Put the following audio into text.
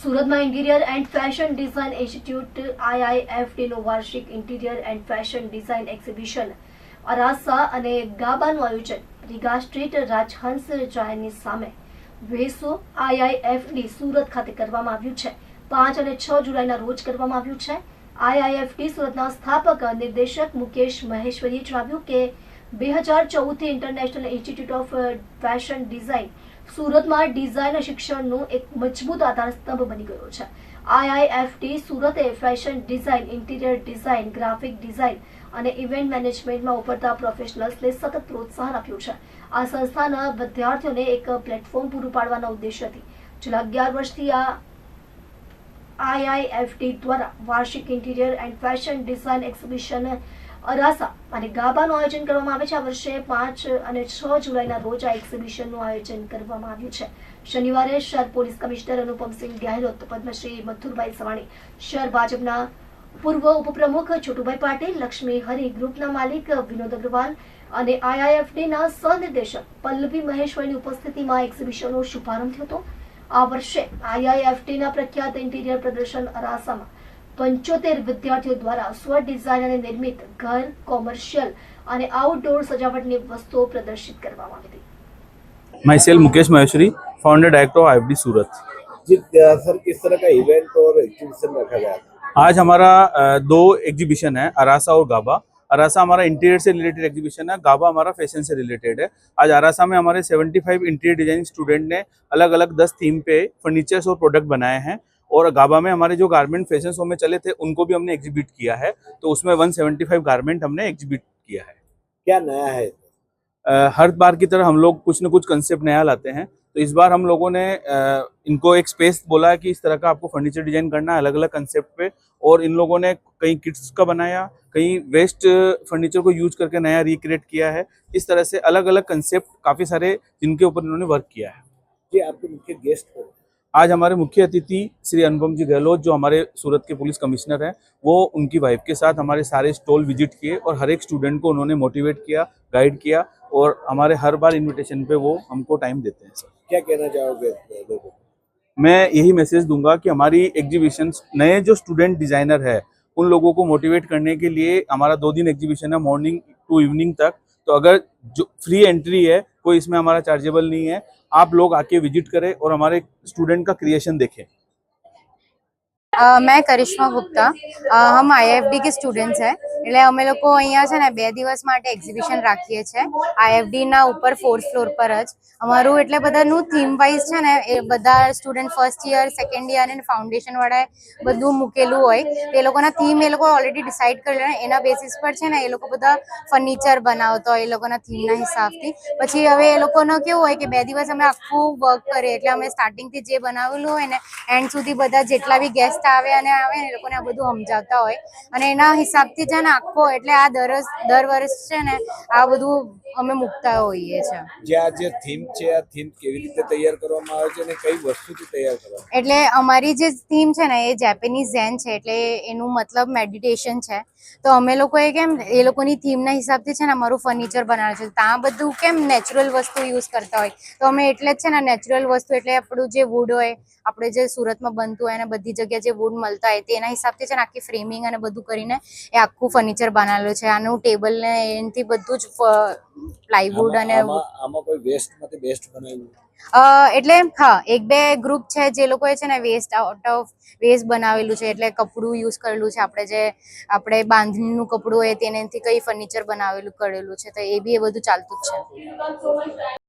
સુરતમાં interior and fashion design institute IIFD નું વાર્ષિક interior and fashion design exhibition Arasa અને ગાબાનું આયોજન રીગા સ્ટ્રીટ રાજહંસ જાયની સામે. વેસો આઈઆઈએફટી સુરત ખાતે કરવામાં આવ્યું છે. પાંચ અને છ જુલાઈના રોજ કરવામાં આવ્યું છે. આઈઆઈએફટી સુરતના સ્થાપક નિર્દેશક મુકેશ મહેશ્વરીએ જણાવ્યું કે બે હજાર ચૌદથી international institute of fashion design સુરતમાં ડિઝાઇન શિક્ષણનું એક મજબૂત આધારસ્તંભ બની ગયો છે. IIFT સુરતે fashion design, interior design, graphic design અને ઇવેન્ટ મેનેજમેન્ટમાં ઉપરતા પ્રોફેશનલ્સને સતત પ્રોત્સાહન આપ્યું છે. આ સંસ્થાના વિદ્યાર્થીઓને એક પ્લેટફોર્મ પૂરું પાડવાના ઉદ્દેશ્યથી છેલ્લા અગિયાર વર્ષથી આ આઈઆઈએફટી દ્વારા વાર્ષિક interior and fashion design exhibition Arasa અને ગાબાનું આયોજન કરવામાં આવે છે. આ વર્ષે પાંચ અને છ જુલાઈના રોજ આ એક્ઝિબિશનનું આયોજન કરવામાં આવ્યું છે. શનિવારે શહેર પોલીસ કમિશનર અનુપમસિંહ ગેહલોત, પદ્મશ્રી મથુરભાઈ સવાણી, શહેર ભાજપના પૂર્વ ઉપપ્રમુખ છોટુભાઈ પાટીલ, લક્ષ્મી હરિ ગ્રુપના માલિક વિનોદ અગ્રવાલ અને આઈઆઈએફડીના સહનિર્દેશક પલ્લવી મહેશ્વરીની ઉપસ્થિતિમાં એક્ઝિબિશનનો શુભારંભ થયો હતો. આ વર્ષે આઈઆઈએફટીના પ્રખ્યાત ઇન્ટિરિયર પ્રદર્શન અરાસામાં પંચોતેર વિદ્યાર્થીઓ દ્વારા સ્વ ડિઝાઇન અને નિર્મિત ઘર કોમર્શિયલ અને આઉટડોર સજાવટની વસ્તુઓ પ્રદર્શિત કરવામાં આવી હતી माई cell Mukesh Maheshwari founder director of IFD Surat ji a, sir किस तरह का इवेंट और एग्जीबिशन रखा गया था आज हमारा अ, दो एग्जीबिशन है अरासा और गाबा अरासा हमारा इंटीरियर से रिलेटेड एग्जीबिशन है गाबा हमारा फैशन से रिलेटेड है आज अरासा में हमारे 75 इंटीरियर डिजाइनिंग स्टूडेंट ने अलग अलग 10 थीम पे फर्नीचर्स और प्रोडक्ट बनाए हैं और गाबा में हमारे जो गारमेंट फ़ैशन शो में चले थे उनको भी हमने एग्जीबिट किया है। तो उसमें 175 गारमेंट हमने एग्जिबिट किया है। क्या नया है? हर बार की तरह हम लोग कुछ न कुछ कंसेप्ट नया लाते हैं। तो इस बार हम लोगों ने इनको एक स्पेस बोला है कि इस तरह का आपको फर्नीचर डिज़ाइन करना है अलग अलग कंसेप्ट पे। और इन लोगों ने कहीं किट्स का बनाया कहीं वेस्ट फर्नीचर को यूज़ करके नया रिक्रिएट किया है। इस तरह से अलग अलग कंसेप्ट काफ़ी सारे जिनके ऊपर इन्होंने वर्क किया है। जी आपके मुख्य गेस्ट हैं? आज हमारे मुख्य अतिथि श्री अनुपम जी गहलोत जो हमारे सूरत के पुलिस कमिश्नर हैं वो उनकी वाइफ के साथ हमारे सारे स्टॉल विज़िट किए और हर एक स्टूडेंट को उन्होंने मोटिवेट किया गाइड किया और हमारे हर बार इनविटेशन पे वो हमको टाइम देते हैं सर क्या कहना चाहोगे लोगों मैं यही मैसेज दूँगा कि हमारी एग्जीबिशन नए जो स्टूडेंट डिज़ाइनर है उन लोगों को मोटिवेट करने के लिए हमारा दो दिन एग्जीबिशन है मॉर्निंग टू इवनिंग तक। तो अगर जो फ्री एंट्री है कोई इसमें हमारा चार्जेबल नहीं है आप लोग आके विजिट करें और हमारे स्टूडेंट का क्रिएशन देखें आ, मैं करिश्मा गुप्ता हम आईएफडी के स्टूडेंट्स हैं એટલે અમે લોકો અહીંયા છે ને બે દિવસ માટે એક્ઝિબિશન રાખીએ છીએ આઈએફડી ના ઉપર ફોર્થ ફ્લોર પર જ. અમારું એટલે બધાનું થીમ વાઇઝ છે ને એ બધા student first year second year અને ફાઉન્ડેશન વાળાએ બધું મૂકેલું હોય. તે લોકોના થીમ એ લોકો ઓલરેડી ડિસાઇડ કરેલા એના બેસિસ પર છે ને એ લોકો બધા ફર્નિચર બનાવતા હોય એ લોકોના થીમના હિસાબથી. પછી હવે એ લોકોનો કેવું હોય કે બે દિવસ અમે આખું વર્ક કરીએ. એટલે અમે સ્ટાર્ટિંગથી જે બનાવેલું હોય ને એન્ડ સુધી બધા જેટલા બી ગેસ્ટ આવે અને આવે ને એ લોકોને આ બધું સમજાવતા હોય. અને એના હિસાબથી છે ને આખો એટલે આ દર દર વર્ષ છે ને આ બધું અમે મૂકતા હોઈએ છીએ જે આ જે થીમ છે આ થીમ કેવી રીતે તૈયાર કરવામાં આવે છે અને કઈ વસ્તુથી તૈયાર કરવામાં એટલે અમારી જે થીમ છે ને એ જેપેનીઝ ઝેન છે એટલે એનું મતલબ મેડિટેશન છે. તો અમે લોકોએ કેમ એ લોકોની થીમના હિસાબથી છે ને અમારું ફર્નિચર બનાવે છે. ત્યાં બધું કેમ નેચરલ વસ્તુ યુઝ કરતા હોય? તો અમે એટલે જ છે ને નેચરલ વસ્તુ એટલે આપણું જે વુડ હોય આપણે જે સુરતમાં બનતું હોય અને બધી જગ્યાએ જે વુડ મળતા હોય તેના હિસાબથી છે ને આખી ફ્રેમિંગ અને બધું કરીને એ આખું ફર્નિચર બનાવેલું છે. આનું ટેબલ ને એનાથી બધું જ પ્લાયવુડ અને આમાં કોઈ વેસ્ટમાંથી બેસ્ટ બનાવ્યું. અ, એટલે હા એક બે ગ્રુપ છે જે લોકોએ છે ને વેસ્ટ આઉટ ઓફ વેસ્ટ બનાવેલું છે એટલે કપડું યુઝ કરેલું છે આપણે જે આપણે બાંધણીનું કપડું હોય તેનાથી કઈ ફર્નિચર બનાવેલું કરેલું છે તો એ બી એ બધું ચાલતું જ છે.